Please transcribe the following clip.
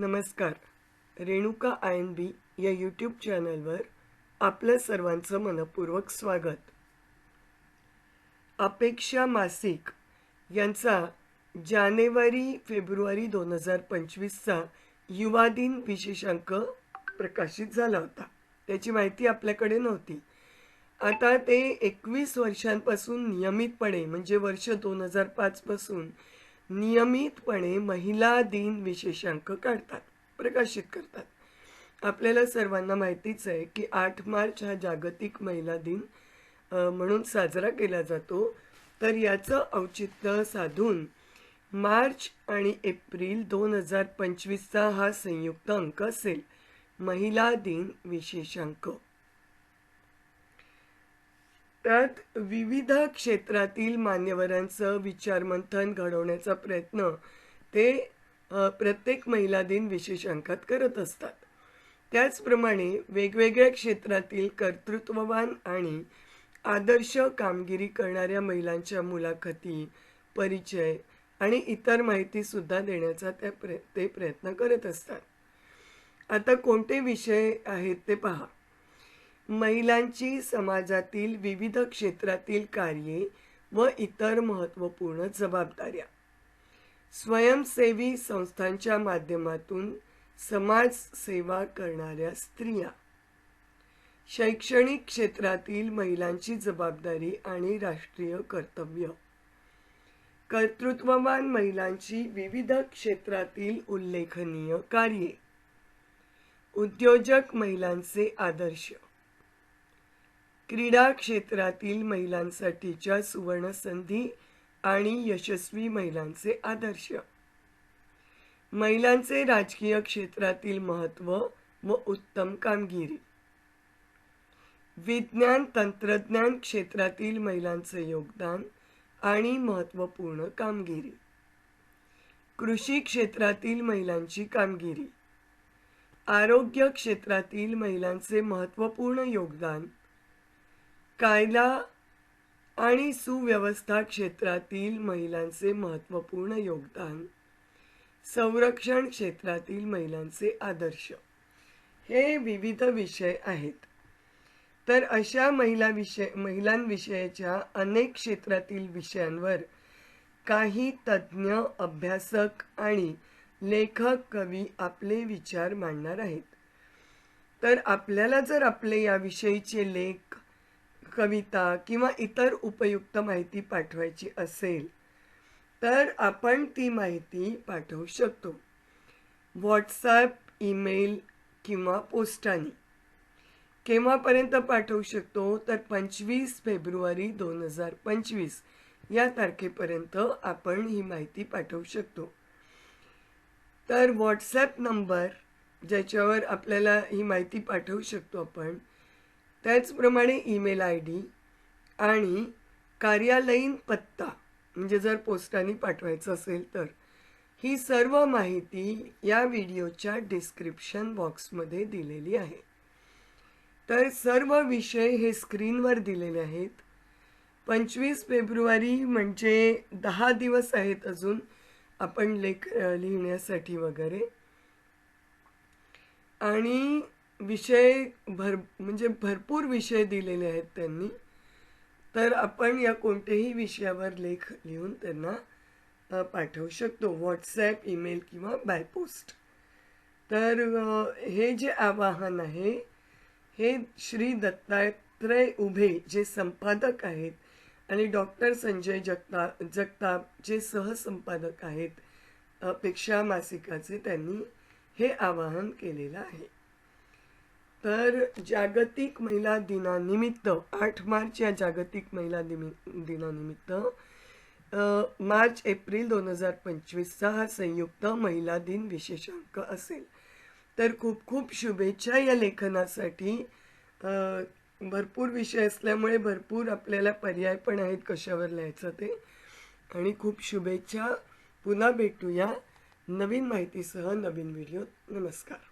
नमस्कार. Renuka I N बी या YouTube चॅनलवर आपलं सर्वांचं मनपूर्वक स्वागत. अपेक्षा मासिक यांचा जानेवारी फेब्रुवारी दोन हजार पंचवीसचा युवा दिन विशेषांक प्रकाशित झाला होता. त्याची माहिती आपल्याकडे नव्हती. आता ते एकवीस वर्षांपासून नियमितपणे म्हणजे वर्ष दोन हजार पाचपासून नियमितपणे महिला दिन विशेषांक काढतात प्रकाशित करतात. आपल्याला सर्वांना माहितीच आहे की आठ मार्च हा जागतिक महिला दिन म्हणून साजरा केला जातो. तर याचं औचित्य साधून मार्च आणि एप्रिल दोन हजार पंचवीसचा हा संयुक्त अंक असेल. महिला दिन विशेषांक. त्यात विविध क्षेत्रातील मान्यवरांचं विचारमंथन घडवण्याचा प्रयत्न ते प्रत्येक महिला दिन विशेषांकात करत असतात. त्याचप्रमाणे वेगवेगळ्या क्षेत्रातील कर्तृत्ववान आणि आदर्श कामगिरी करणाऱ्या महिलांच्या मुलाखती परिचय आणि इतर माहितीसुद्धा देण्याचा त्या प्रय ते प्रयत्न करत असतात. आता कोणते विषय आहेत ते पहा. महिलांची समाजातील विविध क्षेत्रातील कार्ये व इतर महत्त्वपूर्ण जबाबदाऱ्या. स्वयंसेवी संस्थांच्या माध्यमातून समाज सेवा करणाऱ्या स्त्रिया. शैक्षणिक क्षेत्रातील महिलांची जबाबदारी आणि राष्ट्रीय कर्तव्य. कर्तृत्ववान महिलांची विविध क्षेत्रातील उल्लेखनीय कार्ये. उद्योजक महिलांचे आदर्श. क्रीडा क्षेत्रातील महिलांसाठीच्या सुवर्णसंधी आणि यशस्वी महिलांचे आदर्श. महिलांचे राजकीय क्षेत्रातील महत्त्व व उत्तम कामगिरी. विज्ञान तंत्रज्ञान क्षेत्रातील महिलांचे योगदान आणि महत्त्वपूर्ण कामगिरी. कृषी क्षेत्रातील महिलांची कामगिरी. आरोग्य क्षेत्रातील महिलांचे महत्त्वपूर्ण योगदान कायदा आणि सुव्यवस्था क्षेत्रातील महिलांचे महत्त्वपूर्ण योगदान. संरक्षण क्षेत्रातील महिलांचे आदर्श. हे विविध विषय आहेत. तर अशा महिला विषय महिलांविषयीच्या अनेक क्षेत्रातील विषयांवर काही तज्ज्ञ अभ्यासक आणि लेखक कवी आपले विचार मांडणार आहेत. तर आपल्याला जर आपले याविषयीचे लेख कविता किंवा इतर उपयुक्त माहिती पाठवायची असेल तर आपण ती माहिती पाठवू शकतो. व्हॉट्सॲप ईमेल किंवा पोस्टाने. केव्हापर्यंत पाठवू शकतो? तर पंचवीस फेब्रुवारी दोन हजार पंचवीस या तारखेपर्यंत आपण ही माहिती पाठवू शकतो. तर व्हॉट्सॲप नंबर ज्याच्यावर आपल्याला ही माहिती पाठवू शकतो आपण त्याचप्रमाणे ईमेल आय डी आणि कार्यालयीन पत्ता म्हणजे जर पोस्टाने पाठवायचं असेल तर ही सर्व माहिती या व्हिडिओच्या डिस्क्रिप्शन बॉक्समध्ये दिलेली आहे. तर सर्व विषय हे स्क्रीनवर दिलेले आहेत. पंचवीस फेब्रुवारी म्हणजे दहा दिवस आहेत अजून आपण लेख लिहिण्यासाठी वगैरे. आणि विषय भर म्हणजे भरपूर विषय दिलेले आहेत त्यांनी. तर आपण या कोणत्याही विषयावर लेख लिहून त्यांना पाठवू शकतो. व्हॉट्सॲप ईमेल किंवा बाय पोस्ट तर हे जे आवाहन आहे हे श्री दत्तात्रय उभे जे संपादक आहेत आणि डॉक्टर संजय जगता जगताप जे सहसंपादक आहेत पेक्षा मासिकाचे त्यांनी हे आवाहन केलेलं आहे. तर जागतिक महिला दिनानिमित्त आठ मार्च या जागतिक महिला दिमि दिनानिमित्त मार्च एप्रिल दोन हजार पंचवीसचा हा संयुक्त महिला दिन विशेषांक असेल. तर खूप खूप शुभेच्छा या लेखनासाठी. भरपूर विषय असल्यामुळे भरपूर आपल्याला पर्याय पण आहेत कशावर लिहायचं ते. आणि खूप शुभेच्छा. पुन्हा भेटूया. नवीन माहितीसह नवीन व्हिडिओ नमस्कार.